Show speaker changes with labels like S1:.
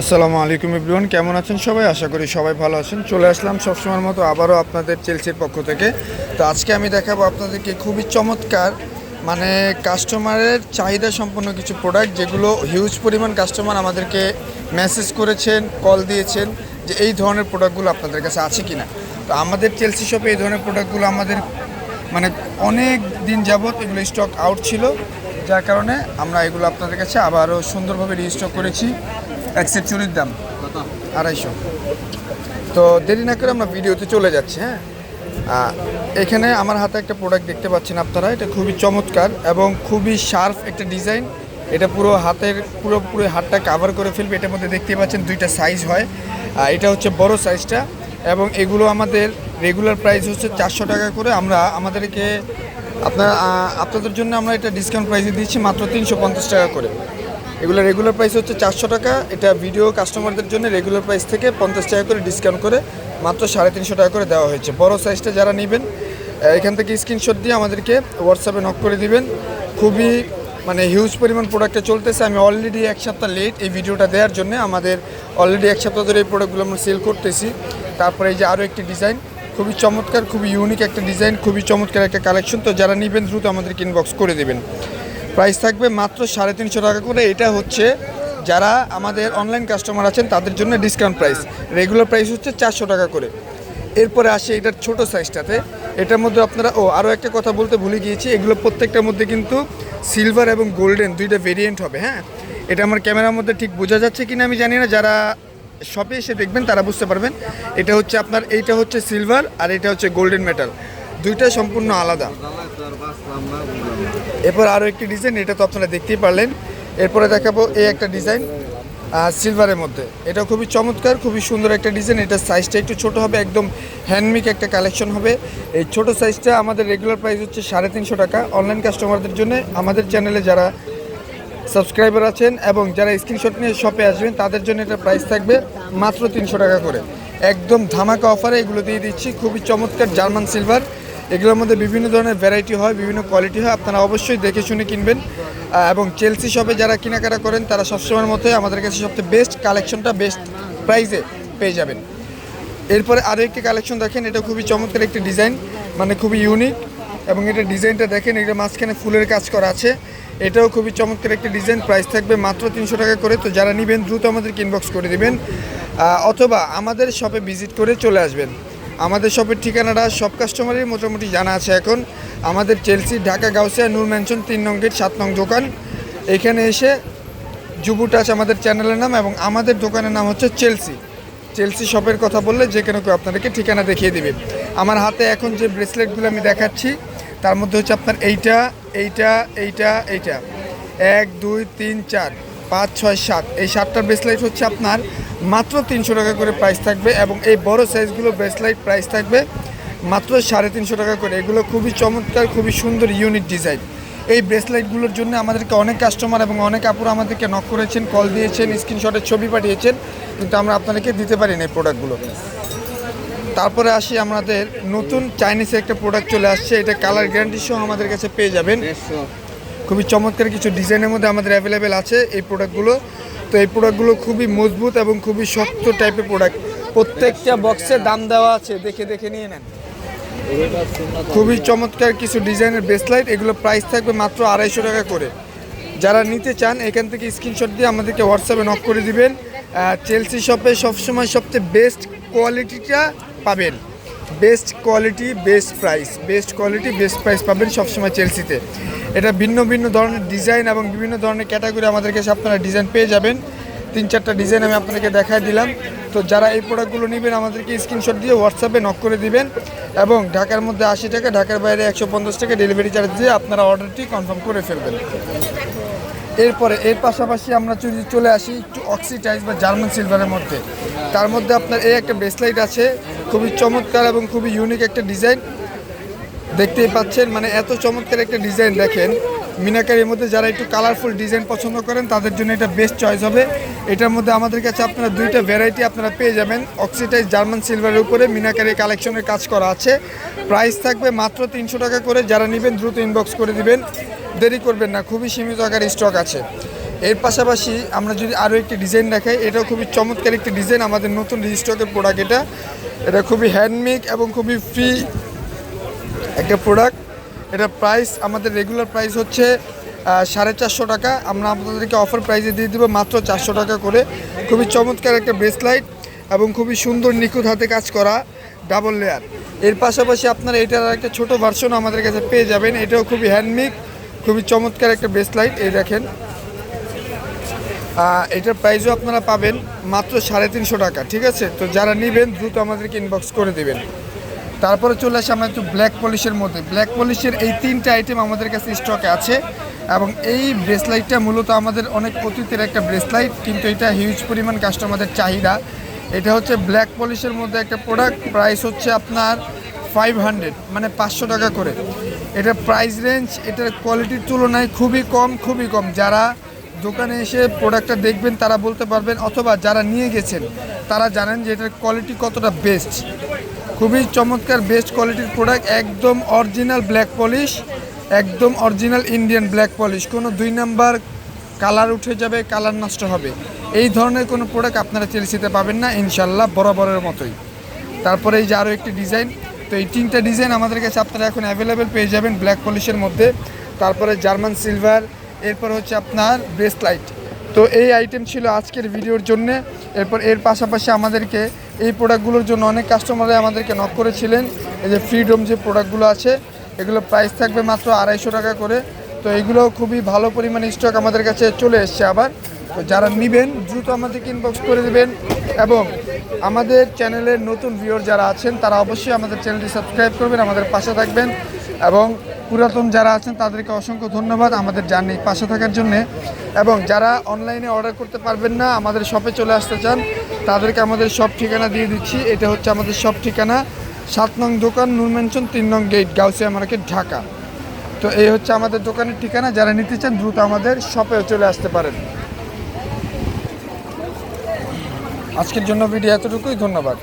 S1: আসসালামু আলাইকুম ইব্রুয়ান কেমন আছেন সবাই? আশা করি সবাই ভালো আছেন। চলে আসলাম সবসময়ের মতো আবারও আপনাদের চেলসির পক্ষ থেকে। তো আজকে আমি দেখাবো আপনাদেরকে খুবই চমৎকার মানে কাস্টমারের চাহিদা সম্পন্ন কিছু প্রোডাক্ট যেগুলো হিউজ পরিমাণ কাস্টমার আমাদেরকে মেসেজ করেছেন কল দিয়েছেন যে এই ধরনের প্রোডাক্টগুলো আপনাদের কাছে আছে কি না তো আমাদের চেলসি শপে এই ধরনের প্রোডাক্টগুলো আমাদের মানে অনেক দিন যাবৎ এগুলো স্টক আউট ছিল। যার কারণে আমরা এগুলো আপনাদের কাছে আবারও সুন্দরভাবে রিস্টক করেছি। এক সেট চুরির দাম আড়াইশো। তো দেরি না করে আমরা ভিডিওতে চলে যাচ্ছি হ্যাঁ? এখানে আমার হাতে একটা প্রোডাক্ট দেখতে পাচ্ছেন আপনারা এটা খুবই চমৎকার এবং খুবই শার্প একটা ডিজাইন এটা পুরো হাতের পুরো পুরো হাতটা কাভার করে ফেলবে এটার মধ্যে দেখতে পাচ্ছেন দুইটা সাইজ হয়। এটা হচ্ছে বড় সাইজটা এবং এগুলো আমাদের রেগুলার প্রাইস হচ্ছে চারশো টাকা করে। আমরা আমাদেরকে আপনার আপনাদের জন্য আমরা এটা ডিসকাউন্ট প্রাইসে দিচ্ছি মাত্র তিনশো পঞ্চাশ টাকা করে। এগুলো রেগুলার প্রাইস হচ্ছে চারশো টাকা। এটা ভিডিও কাস্টমারদের জন্য রেগুলার প্রাইস থেকে পঞ্চাশ টাকা করে ডিসকাউন্ট করে মাত্র সাড়ে তিনশো টাকা করে দেওয়া হয়েছে। বড় সাইজটা যারা নেবেন এখান থেকে স্ক্রিনশট দিয়ে আমাদেরকে হোয়াটসঅ্যাপে নক করে দিবেন। খুবই মানে হিউজ পরিমাণ প্রোডাক্টটা চলতেছে। আমি অলরেডি এক সপ্তাহ লেট এই ভিডিওটা দেওয়ার জন্য আমাদের অলরেডি এক সপ্তাহ ধরে এই প্রোডাক্টগুলো আমরা সেল করতেছি। তারপরে এই যে আরও একটি ডিজাইন খুবই চমৎকার, খুবই ইউনিক একটা ডিজাইন খুবই চমৎকার একটা কালেকশন তো যারা নেবেন, দ্রুত আমাদেরকে ইনবক্স করে দেবেন। প্রাইস থাকবে মাত্র সাড়ে তিনশো টাকা করে। এটা হচ্ছে যারা আমাদের অনলাইন কাস্টমার আছেন, তাদের জন্য ডিসকাউন্ট প্রাইস রেগুলার প্রাইস হচ্ছে চারশো টাকা করে। এরপরে আসে এটার ছোট সাইজটাতে এটার মধ্যে আপনারা, ও আরও একটা কথা বলতে ভুলে গিয়েছি। এগুলো প্রত্যেকটার মধ্যে কিন্তু সিলভার এবং গোল্ডেন দুইটা ভেরিয়েন্ট হবে হ্যাঁ? এটা আমার ক্যামেরার মধ্যে ঠিক বোঝা যাচ্ছে কিনা আমি জানি না। যারা শপে এসে দেখবেন, তারা বুঝতে পারবেন। এটা হচ্ছে আপনার, এইটা হচ্ছে সিলভার আর এটা হচ্ছে গোল্ডেন মেটাল দুইটা সম্পূর্ণ আলাদা। এরপর আরও একটি ডিজাইন এটা তো আপনারা দেখতেই পারলেন। এরপরে দেখাবো এই একটা ডিজাইন সিলভারের মধ্যে। এটা খুবই চমৎকার, খুবই সুন্দর একটা ডিজাইন এটা সাইজটা একটু ছোট হবে, একদম হ্যান্ডমেক একটা কালেকশন হবে। এই ছোট সাইজটা আমাদের রেগুলার প্রাইস হচ্ছে সাড়ে তিনশো টাকা। অনলাইন কাস্টমারদের জন্য আমাদের চ্যানেলে যারা সাবস্ক্রাইবার আছেন এবং যারা স্ক্রিনশট নিয়ে শপে আসবেন, তাদের জন্য এটা প্রাইস থাকবে মাত্র তিনশো টাকা করে। একদম ধামাকা অফারে এগুলো দিয়ে দিচ্ছি। খুবই চমৎকার জার্মান সিলভার এগুলোর মধ্যে বিভিন্ন ধরনের ভ্যারাইটি হয়, বিভিন্ন কোয়ালিটি হয়। আপনারা অবশ্যই দেখে শুনে কিনবেন। এবং চেলসি শপে যারা কেনাকাটা করেন, তারা সবসময়ের মতোই আমাদের কাছে সবচেয়ে বেস্ট কালেকশনটা বেস্ট প্রাইসে পেয়ে যাবেন। এরপরে আরও একটি কালেকশন দেখেন, এটা খুবই চমৎকার একটি ডিজাইন মানে খুবই ইউনিক এবং এটা ডিজাইনটা দেখেন এটা মাঝখানে ফুলের কাজ করা আছে। এটাও খুবই চমৎকার একটি ডিজাইন প্রাইস থাকবে মাত্র তিনশো টাকা করে। তো যারা নেবেন, দ্রুত আমাদেরকে ইনবক্স করে দিবেন। অথবা আমাদের শপে ভিজিট করে চলে আসবেন। আমাদের শপের ঠিকানাটা সব কাস্টমারের মোটামুটি জানা আছে এখন। আমাদের চেলসি ঢাকা গাউসিয়া নূর ম্যানশন তিন নং গেট, সাত নং দোকান। এখানে এসে জুবু টাচ আমাদের চ্যানেলের নাম এবং আমাদের দোকানের নাম হচ্ছে চেলসি চেলসি শপের কথা বললে যে কোনো কেউ আপনাদেরকে ঠিকানা দেখিয়ে দিবে। আমার হাতে এখন যে ব্রেসলেটগুলো আমি দেখাচ্ছি, তার মধ্যে হচ্ছে আপনার এইটা এইটা এইটা এইটা। এক, দুই, তিন, চার। পাঁচ, ছয়, সাত। এই সাতটা ব্রেসলাইট হচ্ছে আপনার মাত্র তিনশো টাকা করে প্রাইস থাকবে এবং এই বড় সাইজগুলো ব্রেসলাইট প্রাইস থাকবে মাত্র সাড়ে তিনশো টাকা করে। এগুলো খুবই চমৎকার, খুবই সুন্দর ইউনিক ডিজাইন এই ব্রেসলাইটগুলোর জন্য আমাদেরকে অনেক কাস্টমার এবং অনেক আপুরা আমাদেরকে নক করেছেন কল দিয়েছেন স্ক্রিনশটের ছবি পাঠিয়েছেন, কিন্তু আমরা আপনাদেরকে দিতে পারি না এই প্রোডাক্টগুলো তারপরে আসি আমাদের নতুন চাইনিজ একটা প্রোডাক্ট চলে আসছে, এটা কালার গ্যারান্টি সহ আমাদের কাছে পেয়ে যাবেন। খুবই চমৎকার কিছু ডিজাইনের মধ্যে আমাদের অ্যাভেলেবেল আছে এই প্রোডাক্টগুলো তো এই প্রোডাক্টগুলো খুবই মজবুত এবং খুবই শক্ত টাইপের প্রোডাক্ট প্রত্যেকটা বক্সে দাম দেওয়া আছে, দেখে দেখে নিয়ে নেন। খুবই চমৎকার কিছু ডিজাইনের ব্রেসলাইট এগুলো প্রাইস থাকবে মাত্র আড়াইশো টাকা করে। যারা নিতে চান, এখান থেকে স্ক্রিনশট দিয়ে আমাদেরকে হোয়াটসঅ্যাপে নক করে দিবেন। চেলসি শপে সবসময় সবচেয়ে বেস্ট কোয়ালিটিটা পাবেন। Best quality best price best quality best price পাবেন সবসময় চেলসিতে এটা ভিন্ন ভিন্ন ধরনের ডিজাইন এবং বিভিন্ন ধরনের ক্যাটাগরি আমাদের কাছে আপনারা ডিজাইন পেয়ে যাবেন। তিন চারটা ডিজাইন আমি আপনাদেরকে দেখাই দিলাম। তো যারা এই প্রোডাক্টগুলো নেবেন, আমাদেরকে স্ক্রিনশট দিয়ে হোয়াটসঅ্যাপে নক করে দিবেন এবং ঢাকার মধ্যে আশি টাকা, ঢাকার বাইরে একশো পঞ্চাশ টাকা ডেলিভারি চার্জ দিয়ে আপনারা অর্ডারটি কনফার্ম করে ফেলবেন। এরপরে, এর পাশাপাশি আমরা যদি চলে আসি একটু অক্সিটাইজ বা জার্মান সিলভারের মধ্যে। তার মধ্যে আপনার এই একটা ব্রেসলাইট আছে, খুবই চমৎকার এবং খুবই ইউনিক একটা ডিজাইন দেখতেই পাচ্ছেন মানে এত চমৎকার একটা ডিজাইন দেখেন। মিনাকারির মধ্যে যারা একটু কালারফুল ডিজাইন পছন্দ করেন, তাদের জন্য এটা বেস্ট চয়েস হবে। এটার মধ্যে আমাদের কাছে আপনারা দুইটা ভ্যারাইটি আপনারা পেয়ে যাবেন। অক্সিটাইজ জার্মান সিলভারের উপরে মিনাকারি কালেকশনের কাজ করা আছে। প্রাইস থাকবে মাত্র তিনশো টাকা করে। যারা নেবেন, দ্রুত ইনবক্স করে দিবেন। দেরি করবেন না, খুবই সীমিত আকার স্টক আছে। এর পাশাপাশি আমরা যদি আরও একটি ডিজাইন দেখাই, এটাও খুবই চমৎকার একটি ডিজাইন আমাদের নতুন রিস্টকের প্রোডাক্ট এটা। এটা খুবই হ্যান্ডমেক এবং খুবই ফ্রি একটা প্রোডাক্ট এটা প্রাইস আমাদের রেগুলার প্রাইস হচ্ছে সাড়ে চারশো টাকা। আমরা আপনাদেরকে অফার প্রাইসে দিয়ে দেবো মাত্র চারশো টাকা করে। খুবই চমৎকার একটা ব্রেসলাইট এবং খুবই সুন্দর নিখুঁত হাতে কাজ করা ডাবল লেয়ার এর পাশাপাশি আপনারা এটার একটা ছোট ভার্সন আমাদের কাছে পেয়ে যাবেন। এটাও খুবই হ্যান্ডমেক খুবই চমৎকার একটা ব্রেসলাইট এই দেখেন। এটার প্রাইসও আপনারা পাবেন মাত্র সাড়ে তিনশো টাকা, ঠিক আছে? তো যারা নেবেন, দ্রুত আমাদেরকে ইনবক্স করে দেবেন। তারপরে চলে আসে আমরা একটু ব্ল্যাক পলিশের মধ্যে। ব্ল্যাক পলিশের এই তিনটা আইটেম আমাদের কাছে স্টকে আছে এবং এই ব্রেসলাইটটা মূলত আমাদের অনেক অতীতের একটা ব্রেসলাইট কিন্তু এটা হিউজ পরিমাণ কাস্টমারদের চাহিদা। এটা হচ্ছে ব্ল্যাক পলিশের মধ্যে একটা প্রোডাক্ট প্রাইস হচ্ছে আপনার ফাইভ হান্ড্রেড মানে পাঁচশো টাকা করে। এটা প্রাইস রেঞ্জ এটার কোয়ালিটির তুলনায় খুবই কম খুবই কম। যারা দোকানে এসে প্রোডাক্টটা দেখবেন, তারা বলতে পারবেন, অথবা যারা নিয়ে গেছেন, তারা জানেন যে এটার কোয়ালিটি কতটা বেস্ট খুবই চমৎকার বেস্ট কোয়ালিটির প্রোডাক্ট একদম অরিজিনাল ব্ল্যাক পলিশ একদম অরিজিনাল ইন্ডিয়ান ব্ল্যাক পলিশ কোনো দুই নাম্বার কালার উঠে যাবে কালার নষ্ট হবে। এই ধরনের কোনো প্রোডাক্ট আপনারা চেলসিতে পাবেন না ইনশাল্লাহ বরাবরের মতোই। তারপরে এই যে আরও একটি ডিজাইন তো এই তিনটা ডিজাইন আমাদের কাছে আপনারা এখন অ্যাভেলেবেল পেয়ে যাবেন ব্ল্যাক পলিশের মধ্যে। তারপরে জার্মান সিলভার এরপর হচ্ছে আপনার ব্রেসলাইট তো এই আইটেম ছিল আজকের ভিডিওর জন্য। এরপর এর পাশাপাশি আমাদেরকে এই প্রোডাক্টগুলোর জন্য অনেক কাস্টমাররা আমাদেরকে নক করেছিলেন। এই যে ফ্রিডম যে প্রোডাক্টগুলো আছে, এগুলো প্রাইস থাকবে মাত্র আড়াইশো টাকা করে। তো এগুলো খুবই ভালো পরিমাণে স্টক আমাদের কাছে চলে এসছে আবার। তো যারা নেবেন, দ্রুত আমাদেরকে ইনবক্স করে দেবেন এবং আমাদের চ্যানেলের নতুন ভিউর যারা আছেন, তারা অবশ্যই আমাদের চ্যানেলটি সাবস্ক্রাইব করবেন, আমাদের পাশে থাকবেন এবং পুরাতন যারা আছেন, তাদেরকে অসংখ্য ধন্যবাদ। আমাদের জার্নি পাশে থাকার জন্যে। এবং যারা অনলাইনে অর্ডার করতে পারবেন না, আমাদের শপে চলে আসতে চান, তাদেরকে আমাদের সব ঠিকানা দিয়ে দিচ্ছি। এটা হচ্ছে আমাদের সব ঠিকানা, সাত নং দোকান, নূর মেনশন তিন নং গেট গাউসিয়া মার্কেট ঢাকা। তো এই হচ্ছে আমাদের দোকানের ঠিকানা। যারা নিতে চান, দ্রুত আমাদের শপে চলে আসতে পারেন। আজকের জন্য ভিডিও এতটুকুই। ধন্যবাদ।